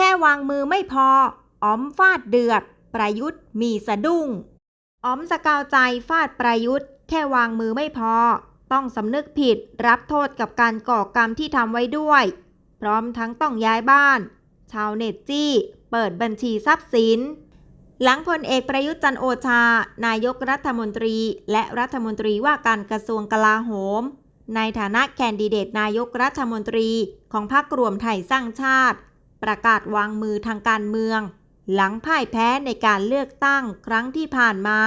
แค่วางมือไม่พออ๋อมฟาดเดือด ประยุทธ์มีสะดุ้งอ๋อมสกาวใจฟาดประยุทธ์ แค่วางมือไม่พอ ต้องสำนึกผิดรับโทษกับการก่อกรรมที่ทำไว้ด้วย พร้อมทั้งต้องย้ายบ้าน ชาวเน็ตจี้ เปิดบัญชีทรัพย์สิน หลังพลเอกประยุทธ์จันโอชา นายกรัฐมนตรี และรัฐมนตรีว่าการกระทรวงกลาโหม ในฐานะแคนดิเดตนายกรัฐมนตรีของพรรครวมไทยสร้างชาติ ประกาศวางมือทางการเมือง หลังพ่ายแพ้ในการเลือกตั้งครั้งที่ผ่านมา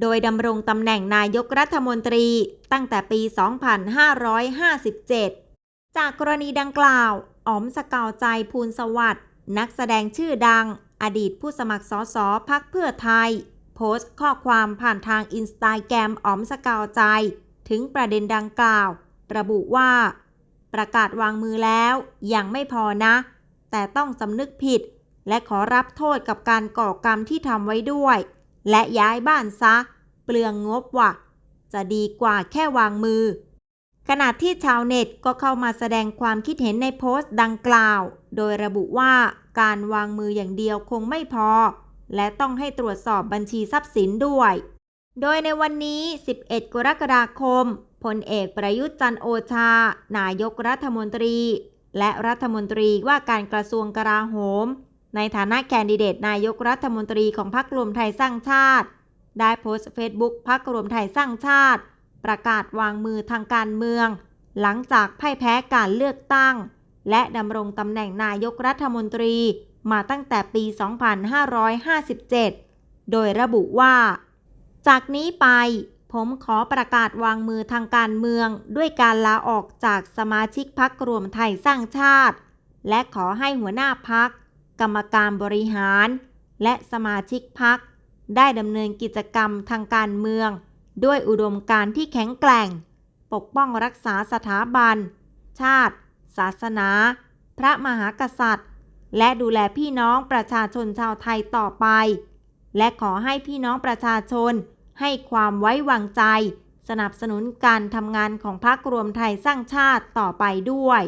โดยดำรงตำแหน่งนายกรัฐมนตรีตั้งแต่ปี 2557 จากกรณีดังกล่าวอ๋อมสกาวใจภูลสวัสด์นักแสดงชื่อดัง อดีตผู้สมัครสสพักเพื่อไทย โพสต์ข้อความผ่านทางอินสตาแกรมอ๋อมสกาวใจ ถึงประเด็นดังกล่าว ระบุว่า ประกาศวางมือแล้วยังไม่พอนะ แต่ต้องสำนึกผิด และขอรับโทษกับการก่อกรรมที่ทำไว้ด้วย และย้ายบ้านซะ เปลืองงบว่ะจะดีกว่าแค่วางมือ ขณะที่ชาวเน็ตก็เข้ามาแสดงความคิดเห็นในโพสต์ดังกล่าว โดยระบุว่าการวางมืออย่างเดียวคงไม่พอ และต้องให้ตรวจสอบบัญชีทรัพย์สินด้วย โดยในวันนี้ 11 กรกฎาคมพลเอกประยุทธ์จันโอชา นายกรัฐมนตรี และรัฐมนตรีว่าการกระทรวงกลาโหม ในฐานะแคนดิเดตนายกรัฐมนตรีของพรรครวมไทยสร้างชาติ ได้โพสต์เฟซบุ๊กพรรครวมไทยสร้างชาติ ประกาศวางมือทางการเมือง หลังจากพ่ายแพ้การเลือกตั้ง และดำรงตำแหน่งนายกรัฐมนตรีมาตั้งแต่ปี 2557 โดยระบุว่า จากนี้ไป ผมขอประกาศวางมือทางการเมือง ด้วยการลาออกจากสมาชิกพักรวมไทยสร้างชาติ และขอให้หัวหน้าพัก กรรมการบริหาร และสมาชิกพัก ได้ดำเนินกิจกรรมทางการเมือง ด้วยอุดมการณ์ที่แข็งแกร่ง ปกป้องรักษาสถาบัน ชาติ ศาสนา พระมหากษัตริย์ และดูแลพี่น้องประชาชนชาวไทยต่อไป และขอให้พี่น้องประชาชน ให้ความไว้วางใจ สนับสนุนการทำงานของพรรครวมไทยสร้างชาติต่อไปด้วย